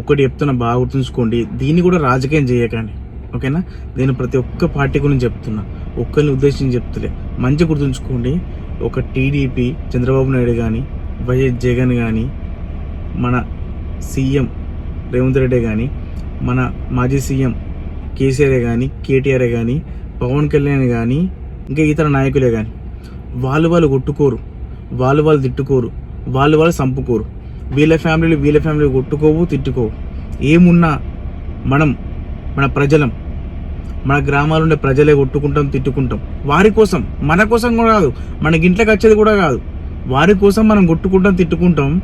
ఒక్కటి చెప్తున్నా బాగా గుర్తుంచుకోండి. దీన్ని కూడా రాజకీయం చేయకండి. ఓకేనా? నేను ప్రతి ఒక్క పార్టీ గురించి చెప్తున్నా. ఒక్కరిని ఉద్దేశించి చెప్తులే. మంచి గుర్తుంచుకోండి. ఒక టీడీపీ చంద్రబాబు నాయుడు కానీ వైఎస్ జగన్ కానీ మన సీఎం రేవంత్ రెడ్డి కానీ మన మాజీ సీఎం కేసీఆర్ కానీ కేటీఆర్ కానీ పవన్ కళ్యాణ్ కానీ ఇంకా ఇతర నాయకులే కానీ వాళ్ళు వాళ్ళు కొట్టుకోరు. వాళ్ళు వాళ్ళు తిట్టుకోరు. వాళ్ళు వాళ్ళు చంపుకోరు వీళ్ళ ఫ్యామిలీలు వీళ్ళ ఫ్యామిలీ కొట్టుకోవు తిట్టుకోవు. ఏమున్నా మనం మన ప్రజలం మన గ్రామాలు ఉండే ప్రజలే కొట్టుకుంటాం తిట్టుకుంటాం. వారి కోసం మన కోసం కూడా కాదు మనకి ఇంట్లోకి వచ్చేది కూడా కాదు. వారి కోసం మనం కొట్టుకుంటాం తిట్టుకుంటాం.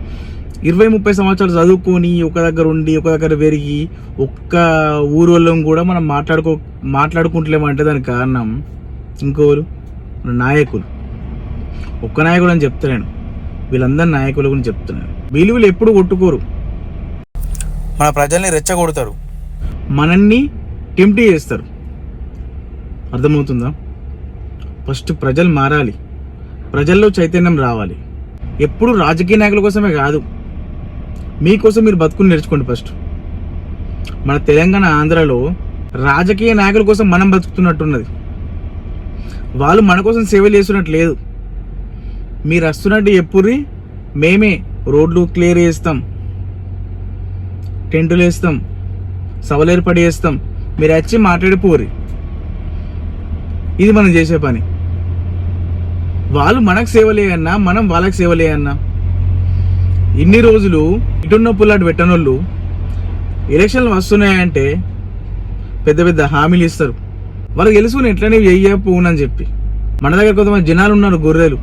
ఇరవై ముప్పై సంవత్సరాలు చదువుకొని ఒక దగ్గర ఉండి ఒక దగ్గర పెరిగి ఒక్క ఊరోళ్ళం కూడా మనం మాట్లాడుకో మాట్లాడుకుంటలేమంటే దానికి కారణం ఇంకోరు నాయకులు. ఒక్క నాయకుడు అని చెప్తలేను. వీళ్ళందరి నాయకుల గురించి చెప్తున్నాను వీళ్ళు వీళ్ళు ఎప్పుడు కొట్టుకోరు. మన ప్రజల్ని రెచ్చగొడతారు. మనల్ని టెంప్ట్ చేస్తారు. అర్థమవుతుందా? ఫస్ట్ ప్రజలు మారాలి. ప్రజల్లో చైతన్యం రావాలి. ఎప్పుడు రాజకీయ నాయకుల కోసమే కాదు. మీకోసం మీరు బతుకుని నేర్చుకోండి ఫస్ట్. మన తెలంగాణ ఆంధ్రలో రాజకీయ నాయకుల కోసం మనం బతుకుతున్నట్టున్నది. వాళ్ళు మన కోసం సేవలు చేస్తున్నట్టు లేదు. మీరు వస్తున్నట్టు ఎప్పురి మేమే రోడ్లు క్లియర్ చేస్తాం. టెంటులు వేస్తాం. సభలు ఏర్పాటు చేస్తాం. మీరు వచ్చి మాట్లాడిపోరి ఇది మనం చేసే పని. వాళ్ళు మనకు సేవలేయన్నా మనం వాళ్ళకి సేవలేయన్నా ఇన్ని రోజులు ఇటున్న పుల్లాడు పెట్టనోళ్ళు ఎలక్షన్లు వస్తున్నాయంటే పెద్ద పెద్ద హామీలు ఇస్తారు. వాళ్ళకి తెలుసుకుని ఎట్లనే చెయ్యపోనని చెప్పి. మన దగ్గర కొంతమంది జనాలు ఉన్నారు గొర్రెలు.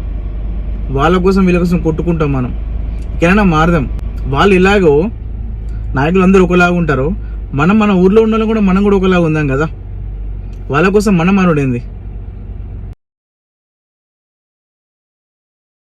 వాళ్ళ కోసం వీళ్ళ కోసం కొట్టుకుంటాం మనం. ఎక్కడైనా మారదాం. వాళ్ళు ఇలాగో నాయకులు అందరూ ఒకలాగా ఉంటారో. మనం మన ఊర్లో ఉన్న కూడా మనం కూడా ఒకలాగా ఉందాం కదా. వాళ్ళ కోసం మనం మనోడేంది